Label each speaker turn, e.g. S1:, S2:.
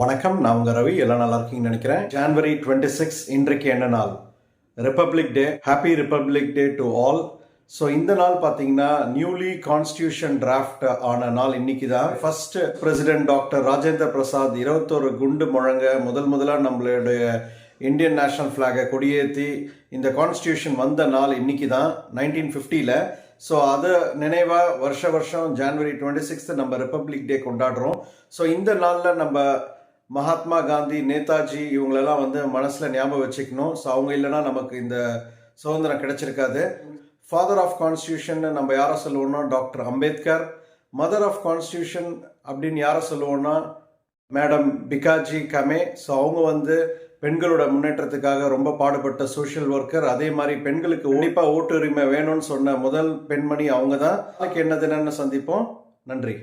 S1: வணக்கம் நான் உங்கள் ரவி. எல்லாம் நல்லா இருக்கீங்கன்னு நினைக்கிறேன். ஜான்வரி டுவெண்ட்டி சிக்ஸ் இன்றைக்கு என்ன நாள்? Republic day happy republic day to all so இந்த நாள் பார்த்தீங்கன்னா நியூலி கான்ஸ்டியூஷன் டிராஃப்ட் ஆன நாள் இன்னைக்கு தான். First president doctor Rajendra Prasad இருபத்தோரு குண்டு முழங்க முதல் முதலாக நம்மளுடைய இந்தியன் நேஷனல் ஃப்ளாகை கொடியேற்றி இந்த கான்ஸ்டியூஷன் வந்த நாள் இன்னைக்கு தான் நைன்டீன் ஃபிஃப்டியில் ஸோ அதை நினைவாக வருஷ வருஷம் ஜான்வரி டுவெண்ட்டி சிக்ஸ்த்து நம்ம ரிப்பப்ளிக் டே கொண்டாடுறோம். ஸோ இந்த நாளில் நம்ம மகாத்மா காந்தி நேதாஜி இவங்களெல்லாம் வந்து மனசில் ஞாபகம் வச்சுக்கணும். ஸோ அவங்க இல்லைன்னா நமக்கு இந்த சுதந்திரம் கிடைச்சிருக்காது. ஃபாதர் ஆஃப் கான்ஸ்டியூஷன் நம்ம யாரை சொல்லுவோம்னா doctor Ambedkar. Mother of constitution அப்படின்னு யாரை சொல்லுவோம்னா மேடம் பிகாஜி கமே. ஸோ அவங்க வந்து பெண்களோட முன்னேற்றத்துக்காக ரொம்ப பாடுபட்ட சோஷியல் ஒர்க்கர் அதே மாதிரி பெண்களுக்கு கண்டிப்பாக ஓட்டுரிமை வேணும்னு சொன்ன முதல் பெண்மணி அவங்க தான் அதுக்கு என்ன தினம்னு சந்திப்போம். நன்றி.